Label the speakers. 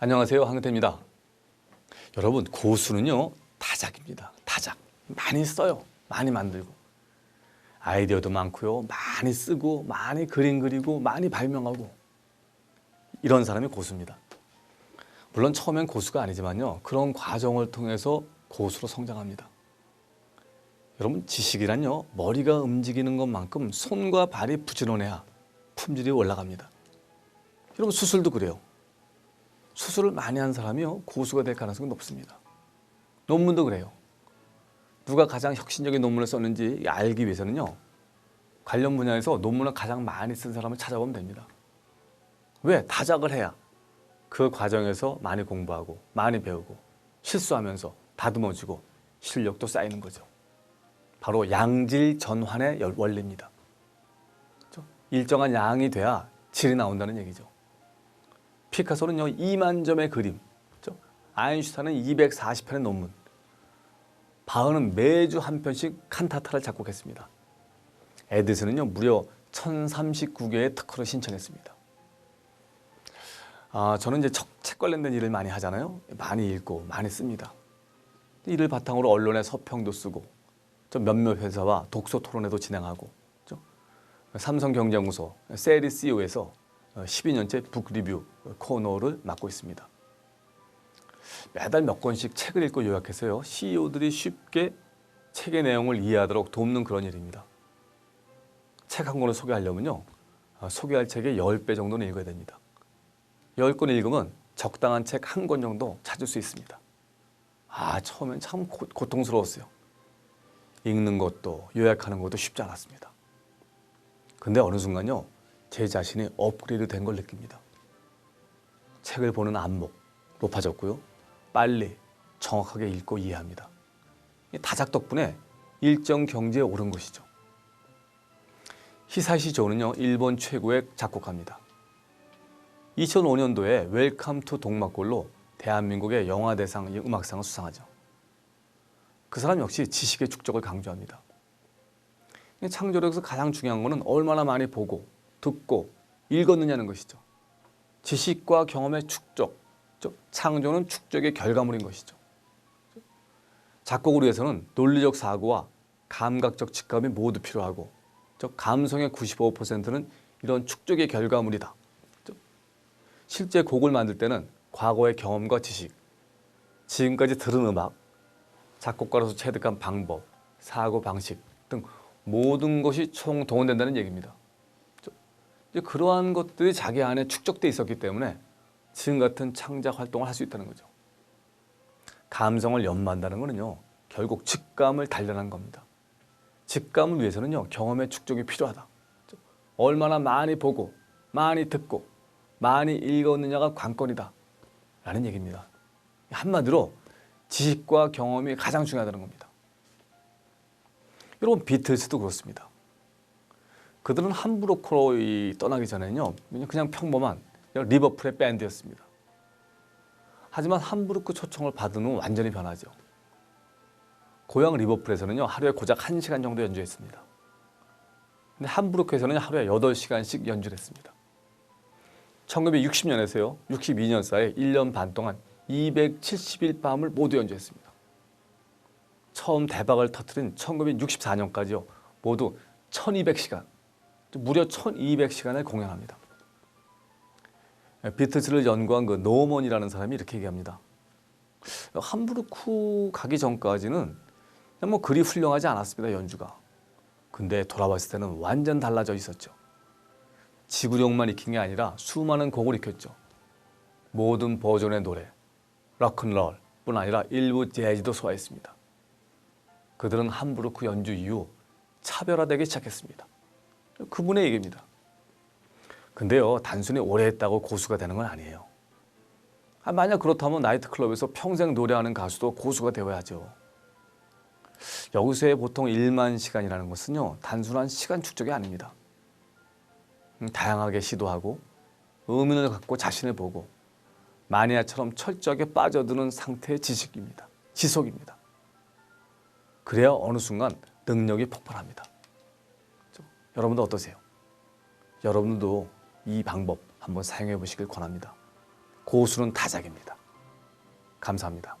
Speaker 1: 안녕하세요. 황태입니다. 여러분, 고수는요, 다작입니다. 다작. 많이 써요. 많이 만들고. 아이디어도 많고요. 많이 쓰고, 많이 그림 그리고, 많이 발명하고. 이런 사람이 고수입니다. 물론 처음엔 고수가 아니지만요. 그런 과정을 통해서 고수로 성장합니다. 여러분, 지식이란요, 머리가 움직이는 것만큼 손과 발이 부지런해야 품질이 올라갑니다. 여러분, 수술도 그래요. 수술을 많이 한 사람이요 고수가 될 가능성이 높습니다. 논문도 그래요. 누가 가장 혁신적인 논문을 썼는지 알기 위해서는요 관련 분야에서 논문을 가장 많이 쓴 사람을 찾아보면 됩니다. 왜 다작을 해야 그 과정에서 많이 공부하고 많이 배우고 실수하면서 다듬어지고 실력도 쌓이는 거죠. 바로 양질 전환의 열- 원리입니다. 그렇죠? 일정한 양이 돼야 질이 나온다는 얘기죠. 피카소는요 2만 점의 그림, 그렇죠? 아인슈타인은 240편의 논문, 바흐는 매주 한 편씩 칸타타를 작곡했습니다. 에디슨은요 무려 1039개의 특허를 신청했습니다. 아 저는 이제 책, 책 관련된 일을 많이 하잖아요. 많이 읽고 많이 씁니다. 이를 바탕으로 언론에 서평도 쓰고 저 몇몇 회사와 독서 토론회도 진행하고? 삼성경제연구소 세리 CEO에서 12년째 북 리뷰 코너를 맡고 있습니다. 매달 몇 권씩 책을 읽고 요약해서요. CEO들이 쉽게 책의 내용을 이해하도록 돕는 그런 일입니다. 책 한 권을 소개하려면요. 아, 소개할 책의 10배 정도는 읽어야 됩니다. 10권 읽으면 적당한 책 한 권 정도 찾을 수 있습니다. 아, 처음엔 참 고, 고통스러웠어요. 읽는 것도 요약하는 것도 쉽지 않았습니다. 근데 어느 순간요. 제 자신이 업그레이드 된 걸 느낍니다. 책을 보는 안목 높아졌고요. 빨리 정확하게 읽고 이해합니다. 이 다작 덕분에 일정 경지에 오른 것이죠. 히사시 조는요 일본 최고의 작곡가입니다. 2005년도에 웰컴 투 동막골로 대한민국의 영화대상 음악상을 수상하죠. 그 사람 역시 지식의 축적을 강조합니다. 이 창조력에서 가장 중요한 것은 얼마나 많이 보고 듣고 읽었느냐는 것이죠. 지식과 경험의 축적, 즉 창조는 축적의 결과물인 것이죠. 작곡을 위해서는 논리적 사고와 감각적 직감이 모두 필요하고, 즉 감성의 95%는 이런 축적의 결과물이다. 즉, 실제 곡을 만들 때는 과거의 경험과 지식, 지금까지 들은 음악, 작곡가로서 체득한 방법, 사고 방식 등 모든 것이 총 동원된다는 얘기입니다. 이제 그러한 것들이 자기 안에 축적돼 있었기 때문에 지금 같은 창작 활동을 할 수 있다는 거죠. 감성을 연마한다는 것은요, 결국 직감을 단련한 겁니다. 직감을 위해서는요, 경험의 축적이 필요하다. 얼마나 많이 보고, 많이 듣고, 많이 읽었느냐가 관건이다. 라는 얘기입니다. 한마디로 지식과 경험이 가장 중요하다는 겁니다. 여러분, 비틀스도 그렇습니다. 그들은 함부르크로 이 떠나기 전에는요 그냥 평범한 리버풀의 밴드였습니다. 하지만 함부르크 초청을 받은 후 완전히 변하죠. 고향 리버풀에서는요 하루에 고작 1시간 정도 연주했습니다. 근데 함부르크에서는 하루에 8시간씩 연주를 했습니다. 1960년에서요 62년 사이 1년 반 동안 270일 밤을 모두 연주했습니다. 처음 대박을 터뜨린 1964년까지요 모두 1200시간 무려 1200시간을 공연합니다. 비트스를 연구한 그 노먼이라는 사람이 이렇게 얘기합니다. 함부르크 가기 전까지는 뭐 그리 훌륭하지 않았습니다, 연주가. 근데 돌아봤을 때는 완전 달라져 있었죠. 지구력만 익힌 게 아니라 수많은 곡을 익혔죠. 모든 버전의 노래, 락큰롤 뿐 아니라 일부 재즈도 소화했습니다. 그들은 함부르크 연주 이후 차별화되기 시작했습니다. 그분의 얘기입니다. 근데요, 단순히 오래 했다고 고수가 되는 건 아니에요. 아, 만약 그렇다면 나이트클럽에서 평생 노래하는 가수도 고수가 되어야죠. 여기서의 보통 1만 시간이라는 것은요, 단순한 시간 축적이 아닙니다. 음, 다양하게 시도하고, 의문을 갖고 자신을 보고, 마니아처럼 철저하게 빠져드는 상태의 지식입니다. 지속입니다. 그래야 어느 순간 능력이 폭발합니다. 여러분도 어떠세요? 여러분도 이 방법 한번 사용해 보시길 권합니다. 고수는 다작입니다. 감사합니다.